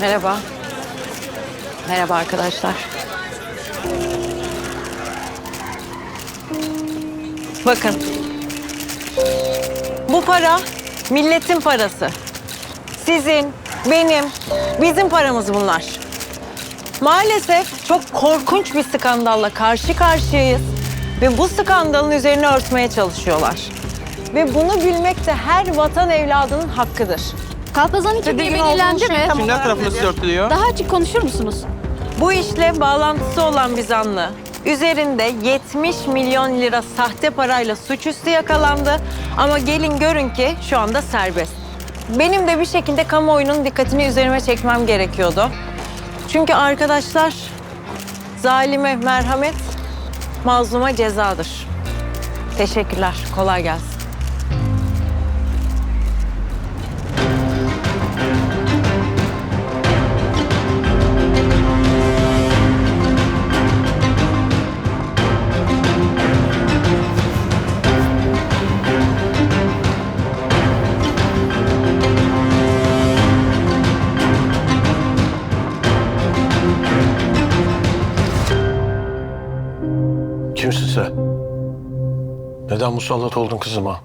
Merhaba. Merhaba arkadaşlar. Bakın. Bu para milletin parası. Sizin, benim, bizim paramız bunlar. Maalesef çok korkunç bir skandalla karşı karşıyayız ve bu skandalın üzerine örtmeye çalışıyorlar. Ve bunu bilmek de her vatan evladının hakkıdır. Kalpazan belirlendi olduğum şey mi? tam Kimler olarak nedir? örtülüyor? Daha açık konuşur musunuz? Bu işle bağlantısı olan bir zanlı üzerinde 70 milyon lira sahte parayla suçüstü yakalandı ama gelin görün ki şu anda serbest. Benim de bir şekilde kamuoyunun dikkatini üzerime çekmem gerekiyordu. Çünkü arkadaşlar zalime merhamet, mazluma cezadır. Teşekkürler, kolay gelsin. Neden musallat oldun kızıma?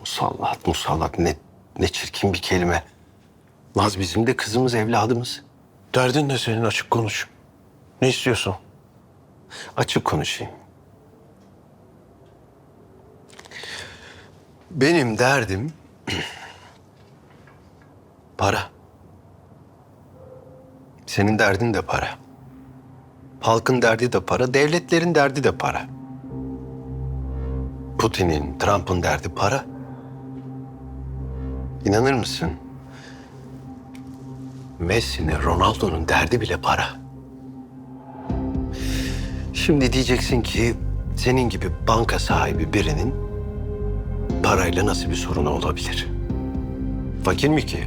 Musallat, musallat ne, ne çirkin bir kelime. Naz bizim de kızımız, evladımız. Derdin ne senin açık konuş. Ne istiyorsun? Açık konuşayım. Benim derdim para. Senin derdin de para. Halkın derdi de para, devletlerin derdi de para. Putin'in, Trump'ın derdi para. İnanır mısın? Messi'nin, Ronaldo'nun derdi bile para. Şimdi diyeceksin ki senin gibi banka sahibi birinin parayla nasıl bir sorunu olabilir? Fakir mi ki?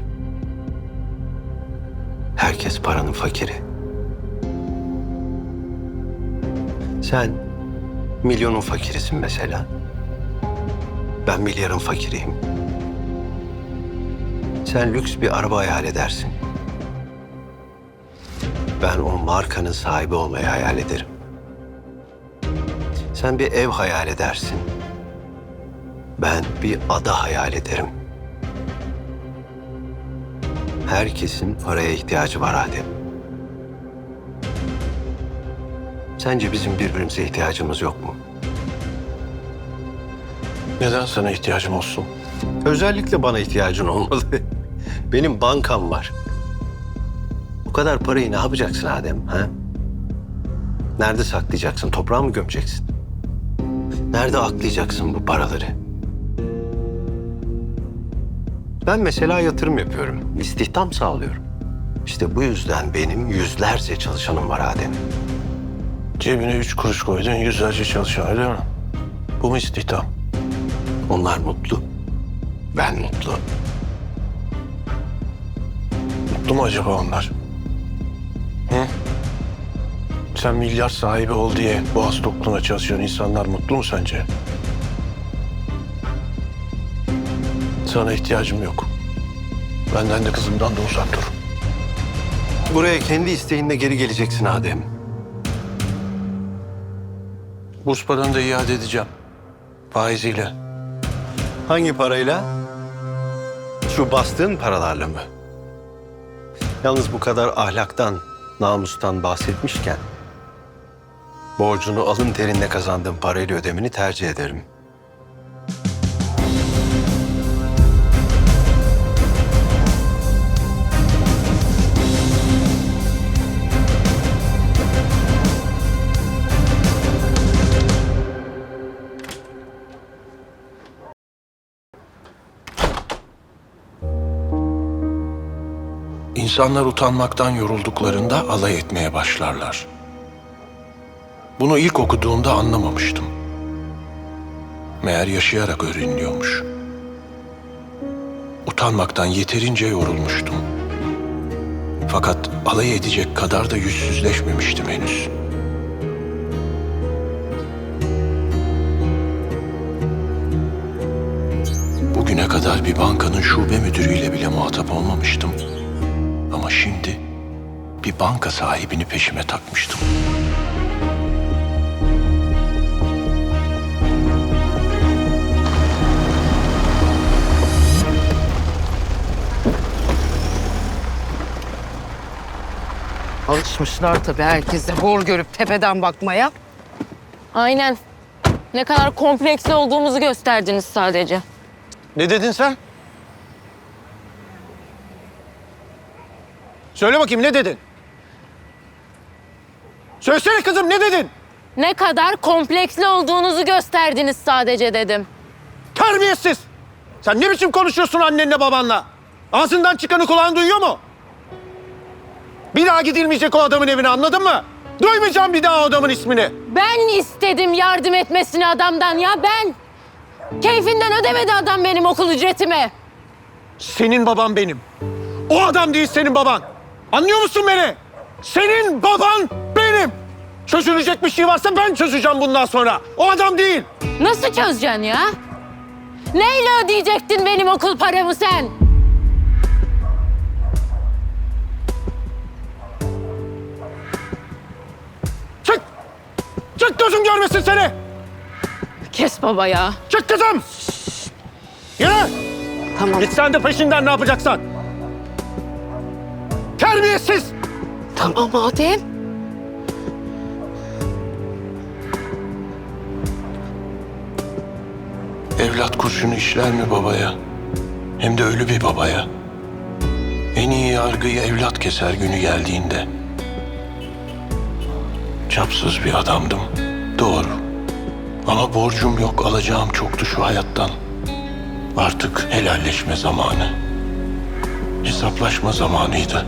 Herkes paranın fakiri. Sen milyonun fakirisin mesela. Ben milyarın fakiriyim. Sen lüks bir araba hayal edersin. Ben o markanın sahibi olmayı hayal ederim. Sen bir ev hayal edersin. Ben bir ada hayal ederim. Herkesin paraya ihtiyacı var Adem. Sence bizim birbirimize ihtiyacımız yok mu? Neden sana ihtiyacım olsun? Özellikle bana ihtiyacın olmalı. Benim bankam var. Bu kadar parayı ne yapacaksın Adem? Ha? Nerede saklayacaksın? Toprağa mı gömeceksin? Nerede aklayacaksın bu paraları? Ben mesela yatırım yapıyorum. İstihdam sağlıyorum. İşte bu yüzden benim yüzlerce çalışanım var Adem. Cebine üç kuruş koydun, yüzlerce çalışan öyle mi? Bu mu istihdam? Onlar mutlu. Ben mutlu. Mutlu mu acaba onlar? Hı? Sen milyar sahibi ol diye boğaz tokluğuna çalışan insanlar mutlu mu sence? Sana ihtiyacım yok. Benden de kızımdan da uzak dur. Buraya kendi isteğinle geri geleceksin Adem. Burs paranı da iade edeceğim. Faiziyle. Hangi parayla? Şu bastığın paralarla mı? Yalnız bu kadar ahlaktan, namustan bahsetmişken... ...borcunu alın terinle kazandığın parayla ödemeni tercih ederim. İnsanlar utanmaktan yorulduklarında alay etmeye başlarlar. Bunu ilk okuduğumda anlamamıştım. Meğer yaşayarak öğreniliyormuş. Utanmaktan yeterince yorulmuştum. Fakat alay edecek kadar da yüzsüzleşmemiştim henüz. Bugüne kadar bir bankanın şube müdürüyle bile muhatap olmamıştım. Ama şimdi bir banka sahibini peşime takmıştım. Alışmışlar tabii herkese hor görüp tepeden bakmaya. Aynen. Ne kadar kompleksli olduğumuzu gösterdiniz sadece. Ne dedin sen? Söyle bakayım ne dedin? Söylesene kızım ne dedin? Ne kadar kompleksli olduğunuzu gösterdiniz sadece dedim. Terbiyesiz! Sen ne biçim konuşuyorsun annenle babanla? Ağzından çıkanı kulağın duyuyor mu? Bir daha gidilmeyecek o adamın evine anladın mı? Duymayacağım bir daha o adamın ismini. Ben istedim yardım etmesini adamdan ya ben. Keyfinden ödemedi adam benim okul ücretimi. Senin baban benim. O adam değil senin baban. Anlıyor musun beni? Senin baban benim. Çözülecek bir şey varsa ben çözeceğim bundan sonra. O adam değil. Nasıl çözeceksin ya? Neyle ödeyecektin benim okul paramı sen? Çık! Çık gözüm görmesin seni! Kes baba ya. Çık kızım! Yürü! Tamam. Git sen de peşinden ne yapacaksan. Terbiyesiz! Tamam Adem. Evlat kurşunu işler mi babaya? Hem de ölü bir babaya. En iyi yargıyı evlat keser günü geldiğinde. Çapsız bir adamdım. Doğru. Ama borcum yok, alacağım çoktu şu hayattan. Artık helalleşme zamanı. Hesaplaşma zamanıydı.